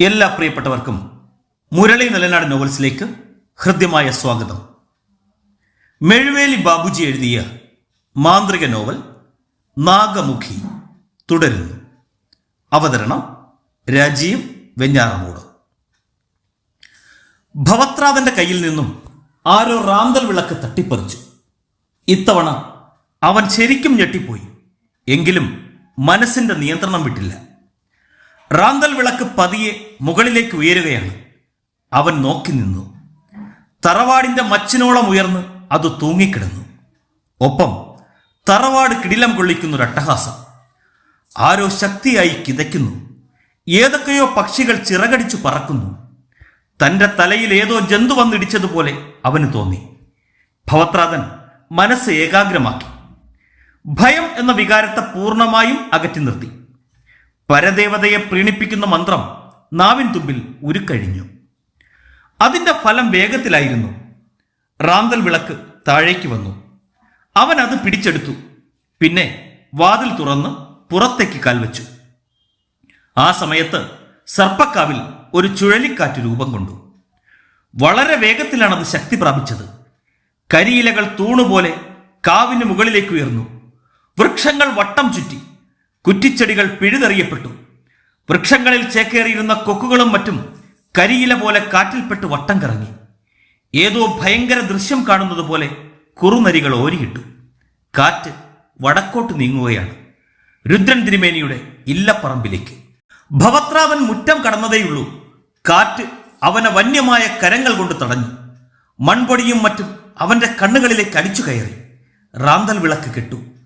എല്ലാ പ്രിയപ്പെട്ടവർക്കും മുരളി നിലനാട് നോവൽസിലേക്ക് ഹൃദ്യമായ സ്വാഗതം. മെഴുവേലി ബാബുജി എഴുതിയ മാന്ത്രിക നോവൽ നാഗമുഖി തുടരുന്നു. അവതരണം രാജീവ് വെഞ്ഞാറമൂട്. ഭവത്രാവിന്റെ കയ്യിൽ നിന്നും ആരോ റാന്തൽ വിളക്ക് തട്ടിപ്പറിച്ചു. ഇത്തവണ അവൻ ശരിക്കും ഞെട്ടിപ്പോയി. എങ്കിലും മനസ്സിന്റെ നിയന്ത്രണം വിട്ടില്ല. റാന്തൽ വിളക്ക് പതിയെ മുകളിലേക്ക് ഉയരുകയാണ്. അവൻ നോക്കി നിന്നു. തറവാടിന്റെ മച്ചിനോളം ഉയർന്ന് അത് തൂങ്ങിക്കിടന്നു. ഒപ്പം തറവാട് കിടിലം കൊള്ളിക്കുന്ന ഒരു അട്ടഹാസം. ആരോ ശക്തിയായി കിതയ്ക്കുന്നു. ഏതൊക്കെയോ പക്ഷികൾ ചിറകടിച്ചു പറക്കുന്നു. തന്റെ തലയിൽ ഏതോ ജന്തു വന്നിടിച്ചതുപോലെ അവന് തോന്നി. ഭവത്രാതൻ മനസ്സ് ഏകാഗ്രമാക്കി. ഭയം എന്ന വികാരത്തെ പൂർണമായും അകറ്റി നിർത്തി. പരദേവതയെ പ്രീണിപ്പിക്കുന്ന മന്ത്രം നാവിൻ തുമ്പിൽ ഉരുക്കഴിഞ്ഞു. അതിന്റെ ഫലം വേഗത്തിലായിരുന്നു. റാന്തൽ വിളക്ക് താഴേക്ക് വന്നു. അവൻ അത് പിടിച്ചെടുത്തു. പിന്നെ വാതിൽ തുറന്ന് പുറത്തേക്ക് കാൽവച്ചു. ആ സമയത്ത് സർപ്പക്കാവിൽ ഒരു ചുഴലിക്കാറ്റ് രൂപം കൊണ്ടു. വളരെ വേഗത്തിലാണ് അത് ശക്തി പ്രാപിച്ചത്. കരിയിലകൾ തൂണുപോലെ കാവിന് മുകളിലേക്ക് ഉയർന്നു. വൃക്ഷങ്ങൾ വട്ടം ചുറ്റി. കുറ്റിച്ചെടികൾ പിഴുതെറിയപ്പെട്ടു. വൃക്ഷങ്ങളിൽ ചേക്കേറിയിരുന്ന കൊക്കുകളും മറ്റും കരിയില പോലെ കാറ്റിൽപ്പെട്ട് വട്ടം കറങ്ങി ഏതോ ഭയങ്കര ദൃശ്യം കാണുന്നത് പോലെ കുറുനരികൾ ഓരിയിട്ടു. കാറ്റ് വടക്കോട്ട് നീങ്ങുകയാണ്. രുദ്രൻ തിരുമേനിയുടെ ഇല്ലപ്പറമ്പിലേക്ക്. ഭവത്രാവൻ മുറ്റം കടന്നതേയുള്ളൂ. കാറ്റ് അവനെ വന്യമായ കരങ്ങൾ കൊണ്ട് തടഞ്ഞു. മൺപൊടിയും മറ്റും അവന്റെ കണ്ണുകളിലേക്ക് അടിച്ചു കയറി. റാന്തൽ വിളക്ക് കെട്ടു.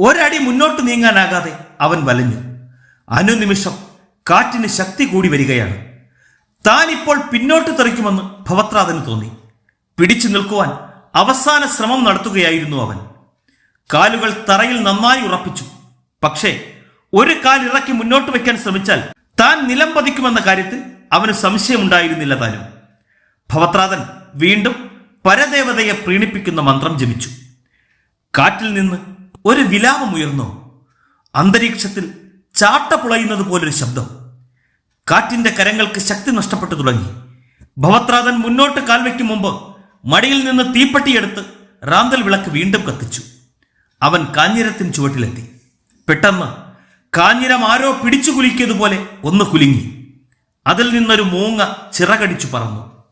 ഒരടി മുന്നോട്ട് നീങ്ങാനാകാതെ അവൻ വലഞ്ഞു. അനുനിമിഷം കാറ്റിന് ശക്തി കൂടി വരികയാണ്. താൻ ഇപ്പോൾ പിന്നോട്ട് തെറിക്കുമെന്ന് ഭവത്രാതന് തോന്നി. പിടിച്ചു നിൽക്കുവാൻ അവസാന ശ്രമം നടത്തുകയായിരുന്നു അവൻ. കാലുകൾ തറയിൽ നന്നായി ഉറപ്പിച്ചു. പക്ഷേ ഒരു കാൽ മുന്നോട്ട് വയ്ക്കാൻ ശ്രമിച്ചാൽ താൻ നിലം പതിക്കുമെന്ന കാര്യത്തിൽ അവന് സംശയമുണ്ടായിരുന്നില്ല താനും. ഭവത്രാതൻ വീണ്ടും പരദേവതയെ പ്രീണിപ്പിക്കുന്ന മന്ത്രം ജപിച്ചു. കാറ്റിൽ നിന്ന് ഒരു വിലാപമുയർന്നു അന്തരീക്ഷത്തിൽ ചാട്ട പുളയുന്നത് പോലൊരു ശബ്ദം. കാറ്റിന്റെ കരങ്ങൾക്ക് ശക്തി നഷ്ടപ്പെട്ടു തുടങ്ങി. ഭവത്രാതൻ മുന്നോട്ട് കാൽവയ്ക്കും മുമ്പ് മടിയിൽ നിന്ന് തീപ്പെട്ടിയെടുത്ത് റാന്തൽ വിളക്ക് വീണ്ടും കത്തിച്ചു. അവൻ കാഞ്ഞിരത്തിന് ചുവട്ടിലെത്തി. പെട്ടെന്ന് കാഞ്ഞിരം ആരോ പിടിച്ചു കുലുക്കിയതുപോലെ ഒന്ന് കുലുങ്ങി. അതിൽ നിന്നൊരു മൂങ്ങ ചിറകടിച്ചു പറന്നു.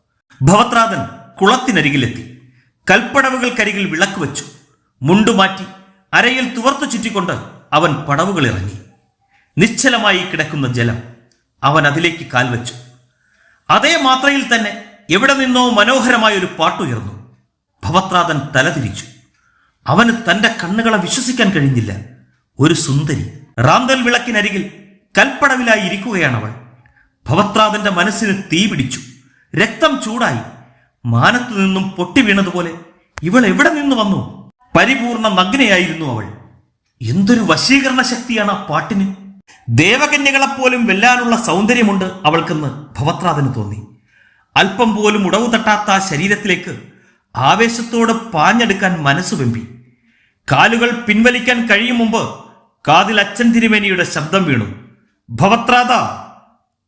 ഭവത്രാതൻ കുളത്തിനരികിലെത്തി. കൽപ്പടവുകൾക്കരികിൽ വിളക്ക് വെച്ചു. മുണ്ടുമാറ്റി അരയിൽ തുവർത്തു ചുറ്റിക്കൊണ്ട് അവൻ പടവുകളിറങ്ങി. നിശ്ചലമായി കിടക്കുന്ന ജലം അവൻ അതിലേക്ക് കാൽവച്ചു. അതേ മാത്രയിൽ തന്നെ എവിടെ നിന്നോ മനോഹരമായ ഒരു പാട്ടുയർന്നു ഭവത്രാതൻ തലതിരിച്ചു. അവന് തന്റെ കണ്ണുകളെ വിശ്വസിക്കാൻ കഴിഞ്ഞില്ല. ഒരു സുന്ദരി റാന്തൽ വിളക്കിനരികിൽ കൽപ്പടവിലായി ഇരിക്കുകയാണവൾ. ഭവത്രാതന്റെ മനസ്സിന് തീ പിടിച്ചു. രക്തം ചൂടായി. മാനത്തു നിന്നും പൊട്ടി വീണതുപോലെ ഇവൾ എവിടെ നിന്ന് വന്നു? പരിപൂർണ നഗ്നയായിരുന്നു അവൾ. എന്തൊരു വശീകരണ ശക്തിയാണ് ആ പാട്ടിന്. ദേവകന്യകളെപ്പോലും വെല്ലാനുള്ള സൗന്ദര്യമുണ്ട് അവൾക്കെന്ന് ഭവത്രാഥന് തോന്നി. അല്പം പോലും ഉടവു തട്ടാത്ത ആ ശരീരത്തിലേക്ക് ആവേശത്തോടെ പാഞ്ഞെടുക്കാൻ മനസ്സു വെമ്പി. കാലുകൾ പിൻവലിക്കാൻ കഴിയും മുമ്പ് കാതിൽ അച്ഛൻ തിരുമേനിയുടെ ശബ്ദം വീണു. ഭവത്രാത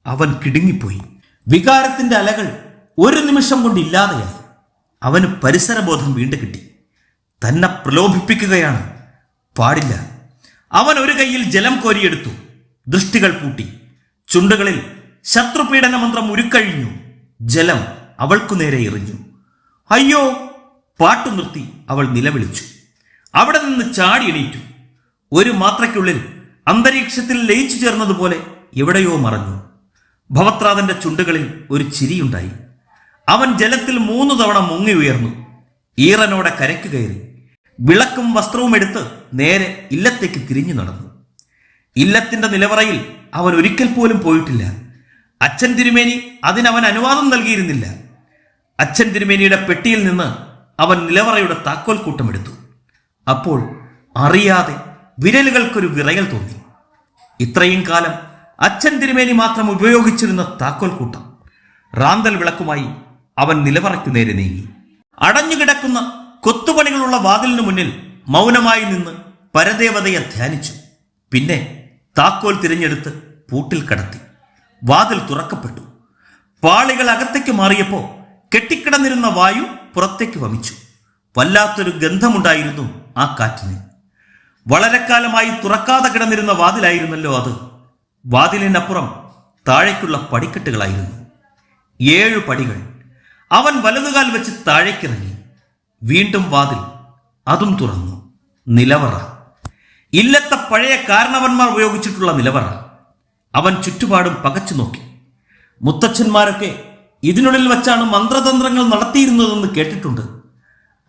അവൻ കിടുങ്ങിപ്പോയി. വികാരത്തിന്റെ അലകൾ ഒരു നിമിഷം കൊണ്ട് ഇല്ലാതെയായി. അവന് പരിസരബോധം വീണ്ടും കിട്ടി തന്നെ പ്രലോഭിപ്പിക്കുകയാണ്. പാടില്ല. അവൻ ഒരു കയ്യിൽ ജലം കോരിയെടുത്തു. ദൃഷ്ടികൾ പൂട്ടി. ചുണ്ടുകളിൽ ശത്രുപീഡന മന്ത്രം ഉരുക്കഴിഞ്ഞു. ജലം അവൾക്കു നേരെ എറിഞ്ഞു. അയ്യോ പാട്ടു നിർത്തി അവൾ നിലവിളിച്ചു. അവിടെ നിന്ന് ചാടി എണീറ്റു. ഒരു മാത്രയ്ക്കുള്ളിൽ അന്തരീക്ഷത്തിൽ ലയിച്ചു ചേർന്നതുപോലെ എവിടെയോ മറഞ്ഞു. ഭവത്രാതന്റെ ചുണ്ടുകളിൽ ഒരു ചിരിയുണ്ടായി. അവൻ ജലത്തിൽ മൂന്നു തവണ മുങ്ങി ഉയർന്നു. ഈറനോടെ കരയ്ക്ക് കയറി. വിളക്കും വസ്ത്രവും എടുത്ത് നേരെ ഇല്ലത്തേക്ക് തിരിഞ്ഞു നടന്നു. ഇല്ലത്തിന്റെ നിലവറയിൽ അവൻ ഒരിക്കൽ പോലും പോയിട്ടില്ല. അച്ഛൻ തിരുമേനി അതിനവൻ അനുവാദം നൽകിയിരുന്നില്ല. അച്ഛൻ തിരുമേനിയുടെ പെട്ടിയിൽ നിന്ന് അവൻ നിലവറയുടെ താക്കോൽ കൂട്ടമെടുത്തു. അപ്പോൾ അറിയാതെ വിരലുകൾക്കൊരു വിറയൽ തോന്നി. ഇത്രയും കാലം അച്ഛൻ തിരുമേനി മാത്രം ഉപയോഗിച്ചിരുന്ന താക്കോൽ കൂട്ടം റാന്തൽ വിളക്കുമായി അവൻ നിലവറയ്ക്കു നേരെ നീങ്ങി. അടഞ്ഞുകിടക്കുന്ന കൊത്തുപണികളുള്ള വാതിലിനു മുന്നിൽ മൗനമായി നിന്ന് പരദേവതയെ ധ്യാനിച്ചു. പിന്നെ താക്കോൽ തിരഞ്ഞെടുത്ത് പൂട്ടിൽ കടത്തി. വാതിൽ തുറക്കപ്പെട്ടു. പാളികൾ അകത്തേക്ക് മാറിയപ്പോൾ കെട്ടിക്കിടന്നിരുന്ന വായു പുറത്തേക്ക് വമിച്ചു. വല്ലാത്തൊരു ഗന്ധമുണ്ടായിരുന്നു ആ കാറ്റിന്. വളരെക്കാലമായി തുറക്കാതെ കിടന്നിരുന്ന വാതിലായിരുന്നല്ലോ അത്. വാതിലിനപ്പുറം താഴേക്കുള്ള പടിക്കെട്ടുകളായിരുന്നു. ഏഴു പടികൾ. അവൻ വലതുകാൽ വെച്ച് താഴേക്കിറങ്ങി. വീണ്ടും വാതിൽ അതും തുറന്നു. നിലവറ. ഇല്ലത്തെ പഴയ കാരണവന്മാർ ഉപയോഗിച്ചിട്ടുള്ള നിലവറ. അവൻ ചുറ്റുപാടും പകച്ചു നോക്കി. മുത്തച്ഛന്മാരൊക്കെ ഇതിനുള്ളിൽ വച്ചാണ് മന്ത്രതന്ത്രങ്ങൾ നടത്തിയിരുന്നതെന്ന് കേട്ടിട്ടുണ്ട്.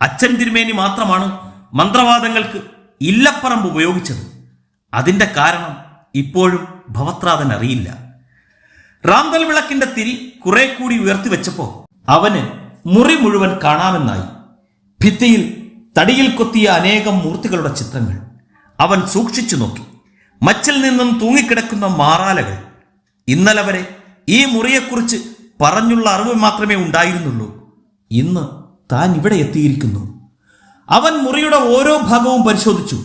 അച്ഛൻ തിരുമേനി മാത്രമാണ് മന്ത്രവാദങ്ങൾക്ക് ഇല്ലപ്പറമ്പ് ഉപയോഗിച്ചത്. അതിന്റെ കാരണം ഇപ്പോഴും ഭവത്രാതൻ അറിയില്ല. റാന്തൽ വിളക്കിന്റെ തിരി കുറെ കൂടി ഉയർത്തി വെച്ചപ്പോൾ അവന് മുറി മുഴുവൻ കാണാമെന്നായി. ഭിത്തിയിൽ തടിയിൽ കൊത്തിയ അനേകം മൂർത്തികളുടെ ചിത്രങ്ങൾ. അവൻ സൂക്ഷിച്ചു നോക്കി. മച്ചിൽ നിന്നും തൂങ്ങിക്കിടക്കുന്ന മാറാലകൾ. ഇന്നലെ വരെ ഈ മുറിയെക്കുറിച്ച് പറഞ്ഞുള്ള അറിവ് മാത്രമേ ഉണ്ടായിരുന്നുള്ളൂ. ഇന്ന് താൻ ഇവിടെ എത്തിയിരിക്കുന്നു. അവൻ മുറിയുടെ ഓരോ ഭാഗവും പരിശോധിച്ചു.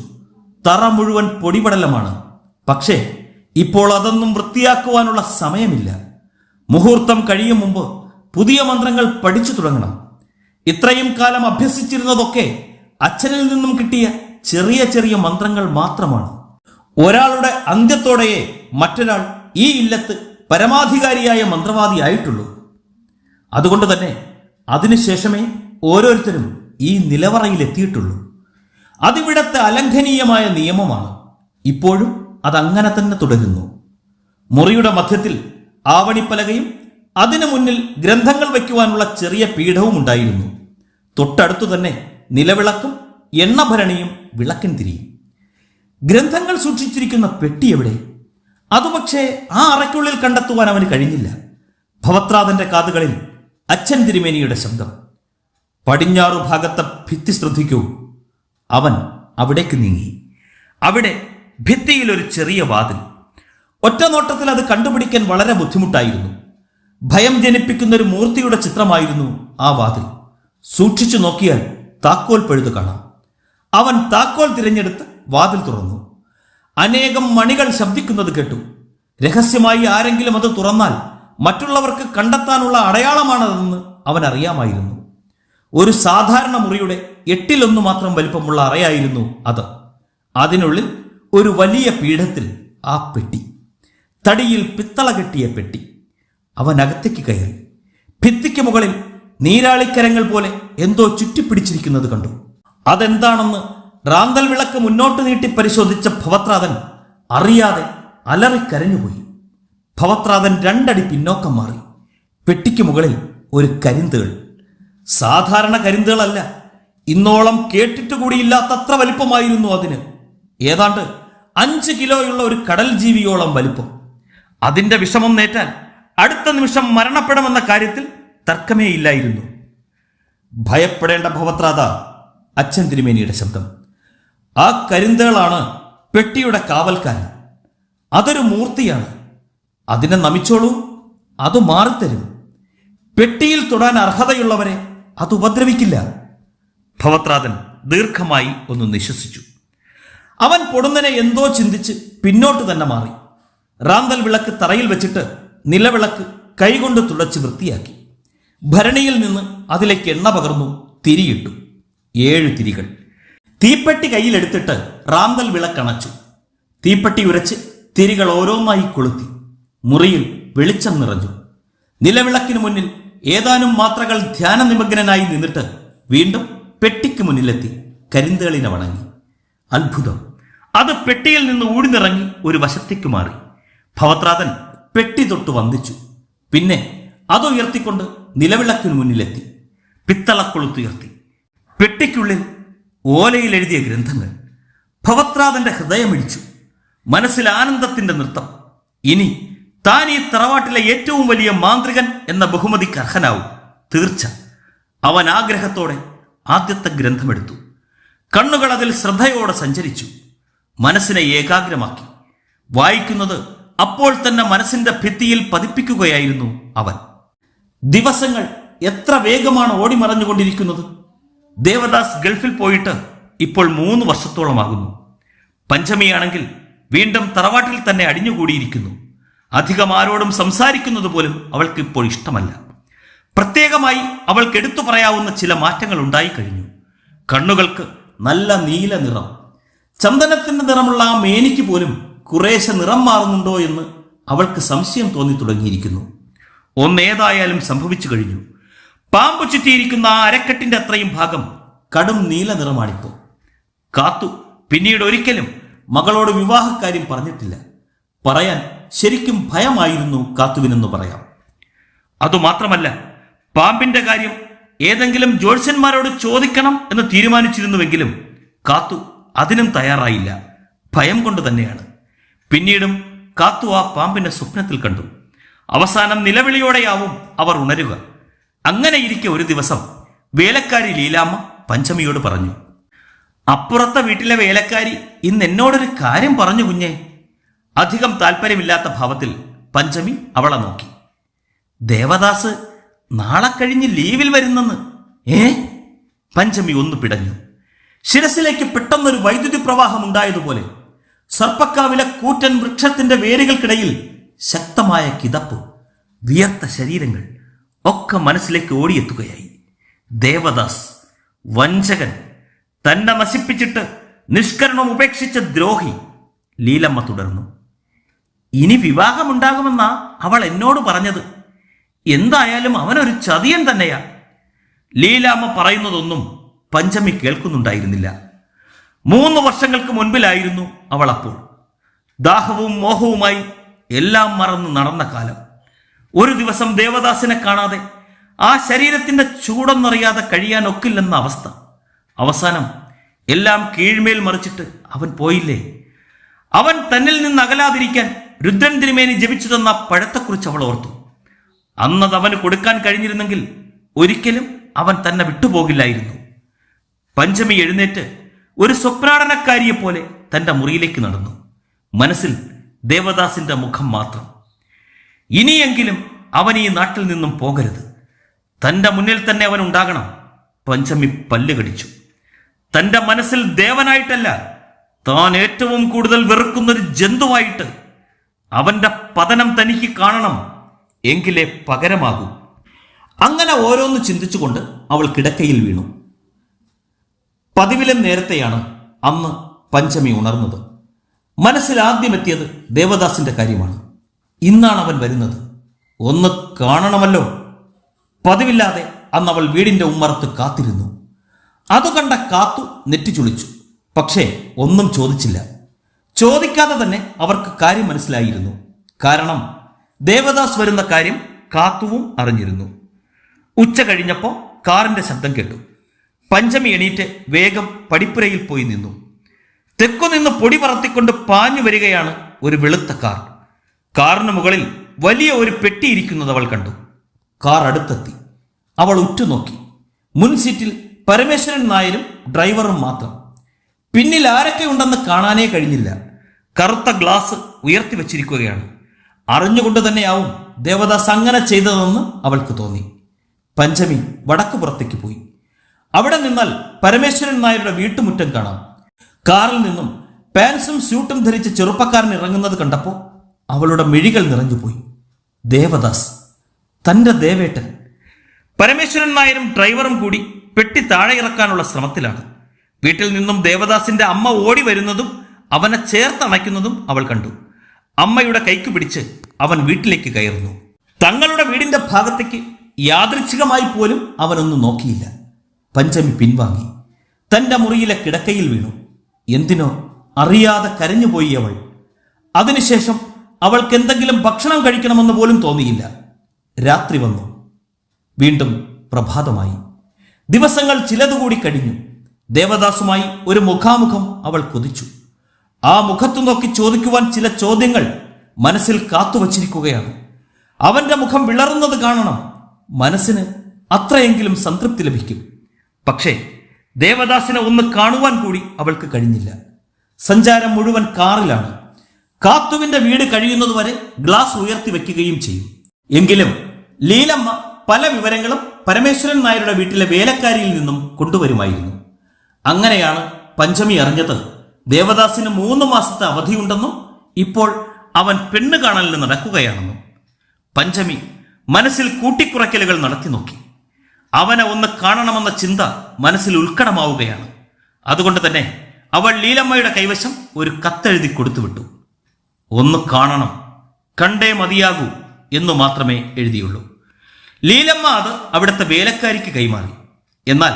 തറ മുഴുവൻ പൊടിപടലമാണ്. പക്ഷേ ഇപ്പോൾ അതൊന്നും വൃത്തിയാക്കുവാനുള്ള സമയമില്ല. മുഹൂർത്തം കഴിയും മുമ്പ് പുതിയ മന്ത്രങ്ങൾ പഠിച്ചു തുടങ്ങണം. ഇത്രയും കാലം അഭ്യസിച്ചിരുന്നതൊക്കെ അച്ഛനിൽ നിന്നും കിട്ടിയ ചെറിയ ചെറിയ മന്ത്രങ്ങൾ മാത്രമാണ്. ഒരാളുടെ അന്ത്യത്തോടെയേ മറ്റൊരാൾ ഈ ഇല്ലത്ത് പരമാധികാരിയായ മന്ത്രവാദിയായിട്ടുള്ളൂ. അതുകൊണ്ട് തന്നെ അതിനുശേഷമേ ഓരോരുത്തരും ഈ നിലവറയിലെത്തിയിട്ടുള്ളൂ. അതിവിടത്തെ അലംഘനീയമായ നിയമമാണ് ഇപ്പോഴും അതങ്ങനെ തന്നെ തുടരുന്നു. മുറിയുടെ മധ്യത്തിൽ ആവണിപ്പലകയും അതിനു മുന്നിൽ ഗ്രന്ഥങ്ങൾ വയ്ക്കുവാനുള്ള ചെറിയ പീഠവും ഉണ്ടായിരുന്നു. തൊട്ടടുത്തു തന്നെ നിലവിളക്കും എണ്ണഭരണിയും വിളക്കൻ തിരിയും. ഗ്രന്ഥങ്ങൾ സൂക്ഷിച്ചിരിക്കുന്ന പെട്ടി എവിടെ? അതുപക്ഷേ ആ അറയ്ക്കുള്ളിൽ കണ്ടെത്തുവാൻ അവന് കഴിഞ്ഞില്ല. ഭവത്രാതന്റെ കാതുകളിൽ അച്ഛൻ തിരുമേനിയുടെ ശബ്ദം. പടിഞ്ഞാറു ഭാഗത്തെ ഭിത്തി ശ്രദ്ധിക്കൂ. അവൻ അവിടേക്ക് നീങ്ങി. അവിടെ ഭിത്തിയിൽ ഒരു ചെറിയ വാതിൽ. ഒറ്റ നോട്ടത്തിൽ അത് കണ്ടുപിടിക്കാൻ വളരെ ബുദ്ധിമുട്ടായിരുന്നു. ഭയം ജനിപ്പിക്കുന്ന ഒരു മൂർത്തിയുടെ ചിത്രമായിരുന്നു ആ വാതിൽ. സൂക്ഷിച്ചു നോക്കിയാൽ താക്കോൽ പഴുത് കാണാം. അവൻ താക്കോൽ തിരഞ്ഞെടുത്ത് വാതിൽ തുറന്നു. അനേകം മണികൾ ശബ്ദിക്കുന്നത് കേട്ടു. രഹസ്യമായി ആരെങ്കിലും അത് തുറന്നാൽ മറ്റുള്ളവർക്ക് കണ്ടെത്താനുള്ള അടയാളമാണതെന്ന് അവൻ അറിയാമായിരുന്നു. ഒരു സാധാരണ മുറിയുടെ എട്ടിലൊന്നു മാത്രം വലിപ്പമുള്ള അറയായിരുന്നു അത്. അതിനുള്ളിൽ ഒരു വലിയ പീഠത്തിൽ ആ പെട്ടി. തടിയിൽ പിത്തള കെട്ടിയ പെട്ടി. അവൻ അകത്തേക്ക് കയറി. ഭിത്തിക്ക് മുകളിൽ നീരാളിക്കരങ്ങൾ പോലെ എന്തോ ചുറ്റിപ്പിടിച്ചിരിക്കുന്നത് കണ്ടു. അതെന്താണെന്ന് റാന്തൽ വിളക്ക് മുന്നോട്ട് നീട്ടി പരിശോധിച്ച ഭവത്രാതൻ അറിയാതെ അലറിക്കരഞ്ഞുപോയി. ഭവത്രാതൻ രണ്ടടി പിന്നോക്കം മാറി. പെട്ടിക്ക് മുകളിൽ ഒരു കരിന്തേൾ. സാധാരണ കരിന്തേളല്ല. ഇന്നോളം കേട്ടിട്ട് കൂടിയില്ലാത്തത്ര വലിപ്പമായിരുന്നു അതിന്. ഏതാണ്ട് അഞ്ച് കിലോയുള്ള ഒരു കടൽ ജീവിയോളം വലിപ്പം. അതിന്റെ വിഷമം നേറ്റാൽ അടുത്ത നിമിഷം മരണപ്പെടുമെന്ന കാര്യത്തിൽ തർക്കമേ ഇല്ലായിരുന്നു. ഭയപ്പെടേണ്ട ഭവത്രാത അച്ഛൻ തിരുമേനിയുടെ ശബ്ദം. ആ കരിന്തേളാണ് പെട്ടിയുടെ കാവൽക്കാരൻ. അതൊരു മൂർത്തിയാണ്. അതിനെ നമിച്ചോളൂ അത് മാറിത്തരും. പെട്ടിയിൽ തൊടാൻ അർഹതയുള്ളവരെ അത് ഉപദ്രവിക്കില്ല. ഭവത്രാതൻ ദീർഘമായി ഒന്ന് നിശ്വസിച്ചു. അവൻ പൊടുന്നനെ എന്തോ ചിന്തിച്ച് പിന്നോട്ട് തന്നെ മാറി. റാന്തൽ വിളക്ക് തറയിൽ വെച്ചിട്ട് നിലവിളക്ക് കൈകൊണ്ട് തുടച്ച് വൃത്തിയാക്കി. ഭരണിയിൽ നിന്ന് അതിലേക്ക് എണ്ണ പകർന്നു തിരിയിട്ടു. ഏഴ് തിരികൾ. തീപ്പെട്ടി കയ്യിലെടുത്തിട്ട് റാന്തൽ വിളക്കണച്ചു തീപ്പെട്ടി ഉരച്ച് തിരികൾ ഓരോന്നായി കൊളുത്തി. മുറിയിൽ വെളിച്ചം നിറഞ്ഞു. നിലവിളക്കിന് മുന്നിൽ ഏതാനും മാത്രകൾ ധ്യാന നിമഗ്നനായി നിന്നിട്ട് വീണ്ടും പെട്ടിക്ക് മുന്നിലെത്തി കരിന്തേളിനെ വണങ്ങി. അത്ഭുതം. അത് പെട്ടിയിൽ നിന്ന് ഊടിനിറങ്ങി ഒരു വശത്തേക്ക് മാറി. ഭവത്രാതൻ പെട്ടി തൊട്ട് വന്ദിച്ചു. പിന്നെ അത് ഉയർത്തിക്കൊണ്ട് നിലവിളക്കിന് മുന്നിലെത്തി. പിത്തളക്കൊളുത്തുയർത്തി. പെട്ടിക്കുള്ളിൽ ഓലയിൽ എഴുതിയ ഗ്രന്ഥങ്ങൾ. ഭവത്രാതന്റെ ഹൃദയമിടിച്ചു. മനസ്സിൽ ആനന്ദത്തിന്റെ നൃത്തം. ഇനി താൻ ഈ തറവാട്ടിലെ ഏറ്റവും വലിയ മാന്ത്രികൻ എന്ന ബഹുമതിക്ക് അർഹനാവും. തീർച്ച. അവൻ ആഗ്രഹത്തോടെ ആദ്യത്തെ ഗ്രന്ഥമെടുത്തു. കണ്ണുകൾ അതിൽ ശ്രദ്ധയോടെ സഞ്ചരിച്ചു. മനസ്സിനെ ഏകാഗ്രമാക്കി. വായിക്കുന്നത് അപ്പോൾ തന്നെ മനസ്സിന്റെ ഭിത്തിയിൽ പതിപ്പിക്കുകയായിരുന്നു അവൻ. ദിവസങ്ങൾ എത്ര വേഗമാണ് ഓടിമറഞ്ഞുകൊണ്ടിരിക്കുന്നത് ദേവദാസ് ഗൾഫിൽ പോയിട്ട് ഇപ്പോൾ മൂന്ന് വർഷത്തോളമാകുന്നു. പഞ്ചമിയാണെങ്കിൽ വീണ്ടും തറവാട്ടിൽ തന്നെ അടിഞ്ഞുകൂടിയിരിക്കുന്നു. അധികം ആരോടും സംസാരിക്കുന്നത് പോലും അവൾക്ക് ഇപ്പോൾ ഇഷ്ടമല്ല. പ്രത്യേകമായി അവൾക്ക് എടുത്തു പറയാവുന്ന ചില മാറ്റങ്ങൾ ഉണ്ടായി കഴിഞ്ഞു. കണ്ണുകൾക്ക് നല്ല നീല നിറം. ചന്ദനത്തിന്റെ നിറമുള്ള ആ മേനിക്ക് പോലും കുറേശ്ശെ നിറം മാറുന്നുണ്ടോ എന്ന് അവൾക്ക് സംശയം തോന്നി തുടങ്ങിയിരിക്കുന്നു. ഒന്നേതായാലും സംഭവിച്ചു കഴിഞ്ഞു. പാമ്പു ചുറ്റിയിരിക്കുന്ന ആ അരക്കെട്ടിന്റെ അത്രയും ഭാഗം കടും നീല നിറമാണിപ്പോ കാത്തു. പിന്നീട് ഒരിക്കലും മകളോട് വിവാഹക്കാര്യം പറഞ്ഞിട്ടില്ല. പറയാൻ ശരിക്കും ഭയമായിരുന്നു കാത്തുവിനെന്ന് പറയാം. അതുമാത്രമല്ല പാമ്പിന്റെ കാര്യം ഏതെങ്കിലും ജ്യോത്സ്യന്മാരോട് ചോദിക്കണം എന്ന് തീരുമാനിച്ചിരുന്നുവെങ്കിലും കാത്തു അതിനും തയ്യാറായില്ല. ഭയം കൊണ്ട് തന്നെയാണ്. പിന്നീടും കാത്തു ആ പാമ്പിനെ സ്വപ്നത്തിൽ കണ്ടു. അവസാനം നിലവിളിയോടെയാവും അവർ ഉണരുക. അങ്ങനെ ഇരിക്കെ ഒരു ദിവസം വേലക്കാരി ലീലാമ്മ പഞ്ചമിയോട് പറഞ്ഞു അപ്പുറത്തെ വീട്ടിലെ വേലക്കാരി ഇന്ന് എന്നോടൊരു കാര്യം പറഞ്ഞു കുഞ്ഞേ. അധികം താല്പര്യമില്ലാത്ത ഭാവത്തിൽ പഞ്ചമി അവളെ നോക്കി. ദേവദാസ് നാളെ കഴിഞ്ഞ് ലീവിൽ വരുന്നെന്ന്. ഏ? പഞ്ചമി ഒന്ന് പിടഞ്ഞു. ശിരസിലേക്ക് പെട്ടെന്നൊരു വൈദ്യുതി പ്രവാഹം ഉണ്ടായതുപോലെ സർപ്പക്കാവിലെ കൂറ്റൻ വൃക്ഷത്തിന്റെ വേരുകൾക്കിടയിൽ ശക്തമായ കിതപ്പ് വിയർത്ത ശരീരങ്ങൾ ഒക്കെ മനസ്സിലേക്ക് ഓടിയെത്തുകയായി. ദേവദാസ് വഞ്ചകൻ തന്നെ നശിപ്പിച്ചിട്ട് നിഷ്കരണം ഉപേക്ഷിച്ച ദ്രോഹി ലീലമ്മ തുടർന്നു. ഇനി വിവാഹമുണ്ടാകുമെന്നാ അവൾ എന്നോട് പറഞ്ഞത്. എന്തായാലും അവനൊരു ചതിയൻ തന്നെയാ. ലീലാമ്മ പറയുന്നതൊന്നും പഞ്ചമി കേൾക്കുന്നുണ്ടായിരുന്നില്ല. മൂന്ന് വർഷങ്ങൾക്ക് മുൻപിലായിരുന്നു അവൾ അപ്പോൾ. ദാഹവും മോഹവുമായി എല്ലാം മറന്ന് നടന്ന കാലം. ഒരു ദിവസം ദേവദാസിനെ കാണാതെ ആ ശരീരത്തിന്റെ ചൂടൊന്നറിയാതെ കഴിയാൻ ഒക്കില്ലെന്ന അവസ്ഥ. അവസാനം എല്ലാം കീഴ്മേൽ മറിച്ചിട്ട് അവൻ പോയില്ലേ? അവൻ തന്നിൽ നിന്ന് അകലാതിരിക്കാൻ രുദ്രൻ തിരുമേനി ജപിച്ചു തന്ന പഴത്തെക്കുറിച്ച് അവൾ ഓർത്തു. അന്നത് അവന് കൊടുക്കാൻ കഴിഞ്ഞിരുന്നെങ്കിൽ ഒരിക്കലും അവൻ തന്നെ വിട്ടുപോകില്ലായിരുന്നു. പഞ്ചമി എഴുന്നേറ്റ് ഒരു സ്വപ്നാടനക്കാരിയെപ്പോലെ തന്റെ മുറിയിലേക്ക് നടന്നു. മനസ്സിൽ ദേവദാസിന്റെ മുഖം മാത്രം. ഇനിയെങ്കിലും അവൻ ഈ നാട്ടിൽ നിന്നും പോകരുത്. തന്റെ മുന്നിൽ തന്നെ അവൻ ഉണ്ടാകണം. പഞ്ചമി പല്ല് കടിച്ചു. തന്റെ മനസ്സിൽ ദേവനായിട്ടല്ല താൻ ഏറ്റവും കൂടുതൽ വെറുക്കുന്നൊരു ജന്തുവായിട്ട് അവന്റെ പതനം തനിക്ക് കാണണം എങ്കിലേ പകരമാകൂ. അങ്ങനെ ഓരോന്ന് ചിന്തിച്ചുകൊണ്ട് അവൾ കിടക്കയിൽ വീണു. പതിവിലും നേരത്തെയാണ് അന്ന് പഞ്ചമി ഉണർന്നത്. മനസ്സിൽ ആദ്യം എത്തിയത് ദേവദാസിന്റെ കാര്യമാണ്. ഇന്നാണ് അവൻ വരുന്നത്. ഒന്ന് കാണണമല്ലോ. പതിവില്ലാതെ അന്ന് അവൾ വീടിന്റെ ഉമ്മറത്ത് കാത്തിരുന്നു. അത് കണ്ട കാത്തു നെറ്റിച്ചുളിച്ചു പക്ഷേ ഒന്നും ചോദിച്ചില്ല. ചോദിക്കാതെ തന്നെ അവർക്ക് കാര്യം മനസ്സിലായിരുന്നു. കാരണം ദേവദാസ് വരുന്ന കാര്യം കാത്തുവും അറിഞ്ഞിരുന്നു. ഉച്ച കഴിഞ്ഞപ്പോൾ കാറിന്റെ ശബ്ദം കേട്ടു. പഞ്ചമി എണീറ്റ് വേഗം പടിപ്പുരയിൽ പോയി നിന്നു. തെക്കുനിന്ന് പൊടി പറത്തിക്കൊണ്ട് പാഞ്ഞു വരികയാണ് ഒരു വെളുത്ത കാർ കാറിന് മുകളിൽ വലിയ ഒരു പെട്ടി ഇരിക്കുന്നത് അവൾ കണ്ടു. കാർ അടുത്തെത്തി. അവൾ ഉറ്റുനോക്കി. മുൻ സീറ്റിൽ പരമേശ്വരൻ നായരും ഡ്രൈവറും മാത്രം. പിന്നിൽ ആരൊക്കെ ഉണ്ടെന്ന് കാണാനേ കഴിഞ്ഞില്ല. കറുത്ത ഗ്ലാസ് ഉയർത്തി വച്ചിരിക്കുകയാണ്. അറിഞ്ഞുകൊണ്ട് തന്നെയാവും ദേവദാസ് അങ്ങനെ ചെയ്തതെന്ന് അവൾക്ക് തോന്നി. പഞ്ചമി വടക്കുപുറത്തേക്ക് പോയി. അവിടെ നിന്നാൽ പരമേശ്വരൻ നായരുടെ വീട്ടുമുറ്റം കാണാം. കാറിൽ നിന്നും പാൻസും സ്യൂട്ടും ധരിച്ച് ചെറുപ്പക്കാരൻ ഇറങ്ങുന്നത് കണ്ടപ്പോൾ അവളുടെ മിഴികൾ നിറഞ്ഞുപോയി. ദേവദാസ് തന്റെ ദേവേട്ടൻ പരമേശ്വരൻ നായരും ഡ്രൈവറും കൂടി പെട്ടി താഴെ ഇറക്കാനുള്ള ശ്രമത്തിലാണ്. വീട്ടിൽ നിന്നും ദേവദാസിന്റെ അമ്മ ഓടി വരുന്നതും അവനെ ചേർത്തണയ്ക്കുന്നതും അവൾ കണ്ടു. അമ്മയുടെ കൈക്ക് പിടിച്ച് അവൻ വീട്ടിലേക്ക് കയറുന്നു. തങ്ങളുടെ വീടിന്റെ ഭാഗത്തേക്ക് യാദൃച്ഛികമായി പോലും അവനൊന്നും നോക്കിയില്ല. പഞ്ചമി പിൻവാങ്ങി. തന്റെ മുറിയിലെ കിടക്കയിൽ വീണു. എന്തിനോ അറിയാതെ കരഞ്ഞുപോയി അവൾ. അതിനുശേഷം അവൾക്ക് എന്തെങ്കിലും ഭക്ഷണം കഴിക്കണമെന്ന് പോലും തോന്നിയില്ല. രാത്രി വന്നു. വീണ്ടും പ്രഭാതമായി. ദിവസങ്ങൾ ചിലതുകൂടി കഴിഞ്ഞു. ദേവദാസുമായി ഒരു മുഖാമുഖം അവൾ കൊതിച്ചു. ആ മുഖത്തു നോക്കി ചോദിക്കുവാൻ ചില ചോദ്യങ്ങൾ മനസ്സിൽ കാത്തുവച്ചിരിക്കുകയാണ്. അവന്റെ മുഖം വിളറുന്നത് കാണണം. മനസ്സിന് അത്രയെങ്കിലും സംതൃപ്തി ലഭിക്കും. പക്ഷേ ദേവദാസിനെ ഒന്ന് കാണുവാൻ കൂടി അവൾക്ക് കഴിഞ്ഞില്ല. സഞ്ചാരം മുഴുവൻ കാറിലാണ്. കാത്തുവിന്റെ വീട് കഴിയുന്നതുവരെ ഗ്ലാസ് ഉയർത്തി വെക്കുകയും ചെയ്യും. എങ്കിലും ലീലമ്മ പല വിവരങ്ങളും പരമേശ്വരൻ നായരുടെ വീട്ടിലെ വേലക്കാരിയിൽ നിന്നും കൊണ്ടുവരുമായിരുന്നു. അങ്ങനെയാണ് പഞ്ചമി അറിഞ്ഞത് ദേവദാസിന് മൂന്ന് മാസത്തെ അവധിയുണ്ടെന്നും ഇപ്പോൾ അവൻ പെണ്ണ് കാണലിന് നടക്കുകയാണെന്നും. പഞ്ചമി മനസ്സിൽ കൂട്ടിക്കുറയ്ക്കലുകൾ നടത്തി നോക്കി. അവനെ ഒന്ന് കാണണമെന്ന ചിന്ത മനസ്സിൽ ഉത്കടമാവുകയാണ്. അതുകൊണ്ട് തന്നെ അവൾ ലീലമ്മയുടെ കൈവശം ഒരു കത്തെഴുതി കൊടുത്തുവിട്ടു. ഒന്ന് കാണണം കണ്ടേ മതിയാകൂ എന്നു മാത്രമേ എഴുതിയുള്ളൂ. ലീലമ്മ അത് അവിടുത്തെ വേലക്കാരിക്ക് കൈമാറി. എന്നാൽ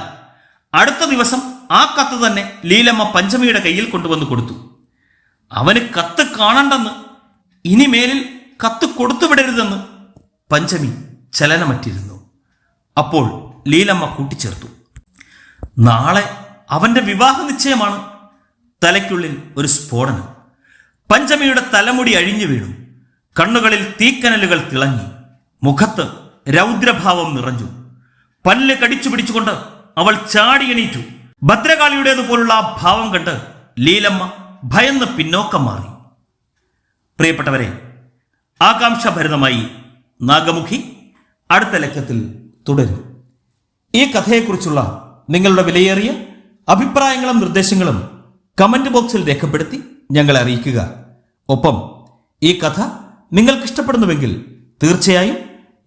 അടുത്ത ദിവസം ആ കത്ത് തന്നെ ലീലമ്മ പഞ്ചമിയുടെ കയ്യിൽ കൊണ്ടുവന്ന് കൊടുത്തു. അവന് കത്ത് കാണണ്ടെന്ന് ഇനി മേലിൽ കത്ത് കൊടുത്തുവിടരുതെന്ന് പഞ്ചമി ചലനമറ്റിരുന്നു. അപ്പോൾ ലീലമ്മ കൂട്ടിച്ചേർത്തു. നാളെ അവന്റെ വിവാഹ നിശ്ചയമാണ് തലയ്ക്കുള്ളിൽ ഒരു സ്ഫോടനം. പഞ്ചമിയുടെ തലമുടി അഴിഞ്ഞു വീണു. കണ്ണുകളിൽ തീക്കനലുകൾ തിളങ്ങി. മുഖത്ത് രൗദ്രഭാവം നിറഞ്ഞു. പല്ല് കടിച്ചു പിടിച്ചുകൊണ്ട് അവൾ ചാടി എണീറ്റു. ഭദ്രകാളിയുടേതുപോലുള്ള ആ ഭാവം കണ്ട് ലീലമ്മ ഭയന്ന് പിന്നോക്കം മാറി. പ്രിയപ്പെട്ടവരെ ആകാംക്ഷഭരിതമായി നാഗമുഖി അടുത്ത ലക്കത്തിൽ തുടരും. ഈ കഥയെക്കുറിച്ചുള്ള നിങ്ങളുടെ വിലയേറിയ അഭിപ്രായങ്ങളും നിർദ്ദേശങ്ങളും കമന്റ് ബോക്സിൽ രേഖപ്പെടുത്തി ഞങ്ങളെ അറിയിക്കുക. ഒപ്പം ഈ കഥ നിങ്ങൾക്ക് ഇഷ്ടപ്പെടുന്നുവെങ്കിൽ തീർച്ചയായും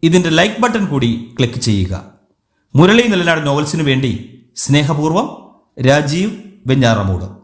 ഇതിന്റെ ലൈക്ക് ബട്ടൺ കൂടി ക്ലിക്ക് ചെയ്യുക. മുരളി നിലനാട് നോവൽസിനു വേണ്ടി സ്നേഹപൂർവം രാജീവ് വെഞ്ഞാറമൂട്.